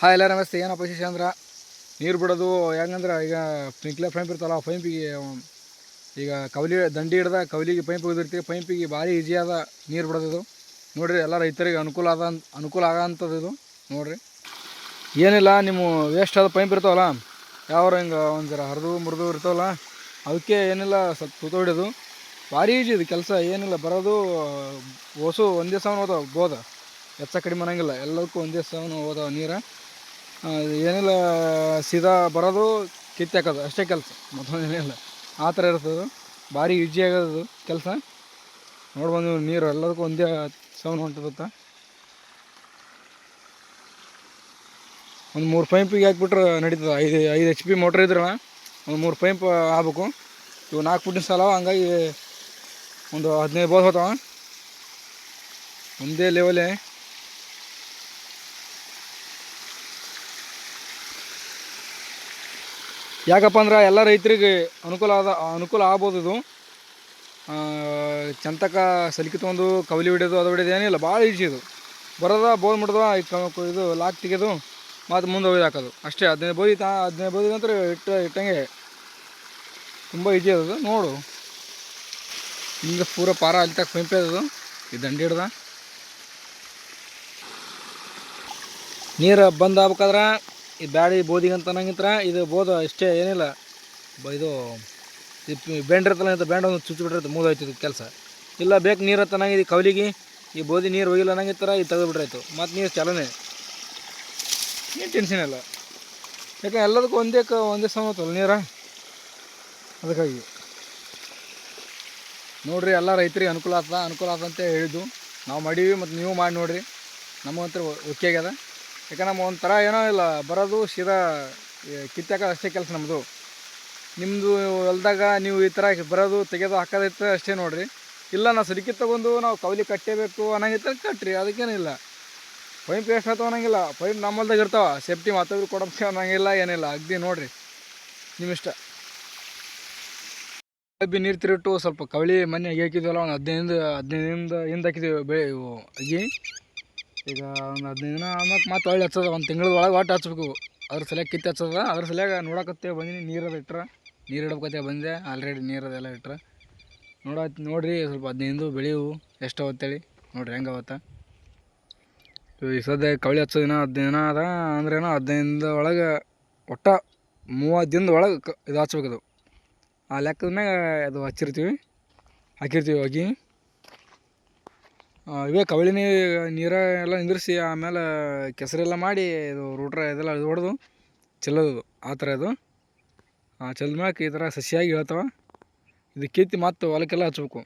Hi ಎಲ್ಲ ನಮಸ್ತೆ. ಏನಪ್ಪ ವಿಶೇಷ ಅಂದ್ರೆ? ನೀರು ಬಿಡೋದು ಹೆಂಗಂದ್ರೆ? ಈಗ ಸ್ಪ್ರಿಂಕ್ಲರ್ ಪೈಂಪ್ ಇರ್ತಲ್ಲ ಪೈಪಿಗೆ ಈಗ ಕವಲಿ ದಂಡಿ ಹಿಡ್ದ ಕವಲಿಗೆ ಪೈಂಪ್ ಹೋಗಿರ್ತೀವಿ ಪೈಂಪಿಗೆ ಭಾರಿ ಈಜಿ ಆದ ನೀರು ಬಿಡೋದು ನೋಡಿರಿ, ಎಲ್ಲ ರೈತರಿಗೆ ಅನುಕೂಲ ಆದ, ಅನುಕೂಲ ಆಗೋಂಥದ್ದು ಇದು. ನೋಡಿರಿ. ಏನಿಲ್ಲ, ನಿಮ್ಮ ವೇಸ್ಟ್ ಆದ ಪೈಂಪ್ ಇರ್ತಾವಲ್ಲ, ಯಾವ್ರ ಹಿಂಗೆ ಒಂದು ಜರ ಹರಿದು ಮುರಿದು ಇರ್ತಾವಲ್ಲ, ಅದಕ್ಕೆ ಏನಿಲ್ಲ, ಸ್ವಲ್ಪ ತೂತ ಭಾರಿ ಈಜಿ ಇದು ಕೆಲಸ, ಏನಿಲ್ಲ, ಬರೋದು ಓಸು ಒಂದೇ ಸಾವಿರ ಹೋದಾವ ಬೋದ ಹೆಚ್ಚ ಕಡಿಮೆ ಅನ್ನಂಗಿಲ್ಲ, ಎಲ್ಲದಕ್ಕೂ ಒಂದೇ ಸಾವಿರ ಹೋದಾವ ನೀರು. ಏನಿಲ್ಲ, ಸೀದಾ ಬರೋದು ಕಿತ್ತು ಹಾಕೋದು, ಅಷ್ಟೇ ಕೆಲಸ. ಮತ್ತೊಂದು ಏನಿಲ್ಲ. ಆ ಥರ ಇರ್ತದೆ ಭಾರಿ ಈಜಿ ಆಗೋದು ಕೆಲಸ. ನೋಡ್ಬಂದು ನೀರು ಎಲ್ಲದಕ್ಕೂ ಒಂದೇ ಸೌಂಡ್ ಹೊಂಟದತ್ತ ಒಂದು ಮೂರು ಪೈಪಿಗೆ ಹಾಕ್ಬಿಟ್ರೆ ನಡೀತದೆ. ಐದು ಐದು ಎಚ್ ಪಿ ಮೋಟ್ರ್ ಇದ್ರಲ್ಲ, ಒಂದು ಮೂರು ಪೈಪ್ ಆಗ್ಬೇಕು. ಇವು ನಾಲ್ಕು ಫುಟ್ಟಿನ ಸಾಲ, ಹಂಗಾಗಿ ಒಂದು ಹದಿನೈದು ಬೋದ್ ಹೋಗ್ತಾವ ಒಂದೇ ಲೆವೆಲೇ ಯಾಕಪ್ಪ ಅಂದ್ರೆ ಎಲ್ಲ ರೈತರಿಗೆ ಅನುಕೂಲ ಆದ, ಅನುಕೂಲ ಆಗ್ಬೋದು ಇದು. ಚಂತಕ ಸಲಿಕೆ ತೊಗೊಂಡು ಕವಲಿ ಹೊಡ್ಯೋದು, ಅದು ಹೊಡ್ಯೋದು ಏನಿಲ್ಲ, ಭಾಳ ಈಜಿ ಇದು. ಬರೋದ ಬೋಲ್ ಮುಡ್ದು ಇದು ಲಾಕ್ ತೆಗೆದು ಮತ್ತು ಮುಂದೆ ಒಯ್ದು ಹಾಕೋದು. ಅಷ್ಟೇ, ಹದಿನೈದು ಬೋದಿ ತಾ, ಹದಿನೈದು ಬೋದಿ ನಂತರ ಇಟ್ಟು, ಇಟ್ಟಂಗೆ ತುಂಬ ಈಜಿ ಅದು ನೋಡು. ಹಿಂಗೆ ಪೂರ ಪಾರ ಅಲ್ಲಿ ತಕ್ಕ ಅದು ಈ ದಂಡಿ ಹಿಡ್ದ. ನೀರು ಬಂದ್ ಆಗ್ಬೇಕಾದ್ರೆ ಈ ಬ್ಯಾಳಿ ಬೋದಿಗೆ ಅಂತ ಅನ್ನಂಗಿತ್ರ? ಇದು ಬೋದ ಇಷ್ಟೇ ಏನಿಲ್ಲ. ಬ ಇದು ಬೆಂಡ್ ಇರ್ತಲ್ಲ ಇಂಥ ಬೆಂಡ್ ಒಂದು ಚುಚ್ಚಿ ಬಿಟ್ಟಿರುತ್ತೆ ಮೂದು ಕೆಲಸ. ಇಲ್ಲ, ಬೇಕು ನೀರು ತನ್ನಾಗಿ ಕವಲಿಗೆ. ಈ ಬೋದಿ ನೀರು ಹೋಗಿಲ್ಲ ಅನ್ನಂಗಿತ್ತರ ಇದು ತೆಗೆದು ಬಿಟ್ರಾಯ್ತು ಮತ್ತು ನೀರು ಚಲನೆ. ಏನು ಟೆನ್ಷನ್ ಇಲ್ಲ. ಯಾಕೆ ಎಲ್ಲದಕ್ಕೂ ಒಂದೇ ಕ ಒಂದೇ ಸಮತಲ್ಲ ನೀರ? ಅದಕ್ಕಾಗಿ. ನೋಡಿರಿ, ಎಲ್ಲ ರೈತರಿಗೆ ಅನುಕೂಲ ಆಗ್ತದ, ಅನುಕೂಲ ಆಗ್ತಂತ ಹೇಳಿದ್ದು. ನಾವು ಮಾಡೀವಿ, ಮತ್ತು ನೀವು ಮಾಡಿ ನೋಡ್ರಿ. ನಮಗಂತೂ ಓಕೆ ಆಗ್ಯದ. ಯಾಕಂದ್ರೆ ನಮ್ಮ ಒಂಥರ ಏನೋ ಇಲ್ಲ, ಬರೋದು ಸೀದಾ ಕಿತ್ತಾಕ ಅಷ್ಟೇ ಕೆಲಸ ನಮ್ಮದು ನಿಮ್ಮದು ಹೊಲ್ದಾಗ ನೀವು ಈ ಥರ ಬರೋದು, ತೆಗೆದು ಹಾಕೋದಿತ್ತು ಅಷ್ಟೇ ನೋಡಿರಿ. ಇಲ್ಲ ನಾವು ಸರಿಕೆ ತೊಗೊಂಡು ನಾವು ಕವಲಿ ಕಟ್ಟೇಬೇಕು ಅನ್ನಂಗಿತ್ತ ಕಟ್ಟಿರಿ ಅದಕ್ಕೇನಿಲ್ಲ. ಪೈಪ್ ಎಷ್ಟು ಆಯ್ತು ಅನ್ನೋಂಗಿಲ್ಲ, ಪೈಪ್ ನಮ್ಮಲ್ದಾಗ ಇರ್ತಾವ ಸೇಫ್ಟಿ ಮತ್ತೊಬ್ರು ಕೊಡೋಕ್ಕೆ ಅನ್ನೋಂಗಿಲ್ಲ, ಏನಿಲ್ಲ, ಅಗ್ದಿ ನೋಡಿರಿ. ನಿಮ್ಮ ಇಷ್ಟ ಬಿ ನೀರು ತಿರುಟ್ಟು ಸ್ವಲ್ಪ ಕವಳಿ ಮನೆ ಹಾಕಿದ್ವಲ್ಲ, ಒಂದು ಹದಿನೈದು ಹದಿನೈದಿಂದ ಹಿಂದೆ ಹಾಕಿದ್ದೀವಿ ಬೆಳೆ ಅಗಿ. ಈಗ ಒಂದು ಹದಿನೈದು ದಿನ ಆಮ್ಯಾಗ ಮತ್ತೆ ಒಳ್ಳೆ ಹಚ್ಚದ, ಒಂದು ತಿಂಗಳ ಒಳಗೆ ಒಟ್ಟು ಹಚ್ಬೇಕು. ಅದ್ರ ಸಲಕ್ಕೆ ಕಿತ್ತು ಹಚ್ಚದ, ಅದ್ರ ಸಲಯಾಗ ನೋಡಕತ್ತೆ ಬಂದೀನಿ ನೀರದ ಇಟ್ರೆ. ನೀರು ಇಡ್ಬೇಕತ್ತೆ ಬಂದೆ ಆಲ್ರೆಡಿ ನೀರದೆಲ್ಲ ಇಟ್ರ. ನೋಡ ನೋಡಿರಿ ಸ್ವಲ್ಪ ಹದಿನೈದು ಬೆಳೆಯವು ಎಷ್ಟು ಅವತ್ತೇಳಿ ನೋಡ್ರಿ ಹೆಂಗೆ ಅವತ್ತ ಈ ಸದ್ಯ ಕವಳಿ ಹಚ್ಚೋ ದಿನ ಹದಿನೈದು ದಿನ ಅದ ಅಂದ್ರೇನೋ ಹದಿನೈದು ಒಳಗೆ ಒಟ್ಟ ಮೂವತ್ತು ದಿನದ ಒಳಗೆ ಕ ಇದು ಹಚ್ಬೇಕದು ಆ ಲೆಕ್ಕದ ಮ್ಯಾಗ ಅದು ಹಚ್ಚಿರ್ತೀವಿ. ಹಾಕಿರ್ತೀವಿ ಹೋಗಿ. ಇವೇ ಕವಳಿ ನೀರ ಎಲ್ಲ ನಿಂದ್ರಿಸಿ ಆಮೇಲೆ ಕೆಸರೆಲ್ಲ ಮಾಡಿ ಇದು ರೂಟ್ರ ಇದೆಲ್ಲ ಇದು ಹೊಡೆದು ಚೆಲ್ಲೋದು ಆ ಥರ ಇದು. ಚೆಲ್ದ ಮ್ಯಾಕೆ ಈ ಥರ ಸಸಿಯಾಗಿ ಹೇಳ್ತಾವೆ. ಇದು ಕಿತ್ತಿ ಮತ್ತು ಹೊಲಕ್ಕೆಲ್ಲ ಹಚ್ಬೇಕು.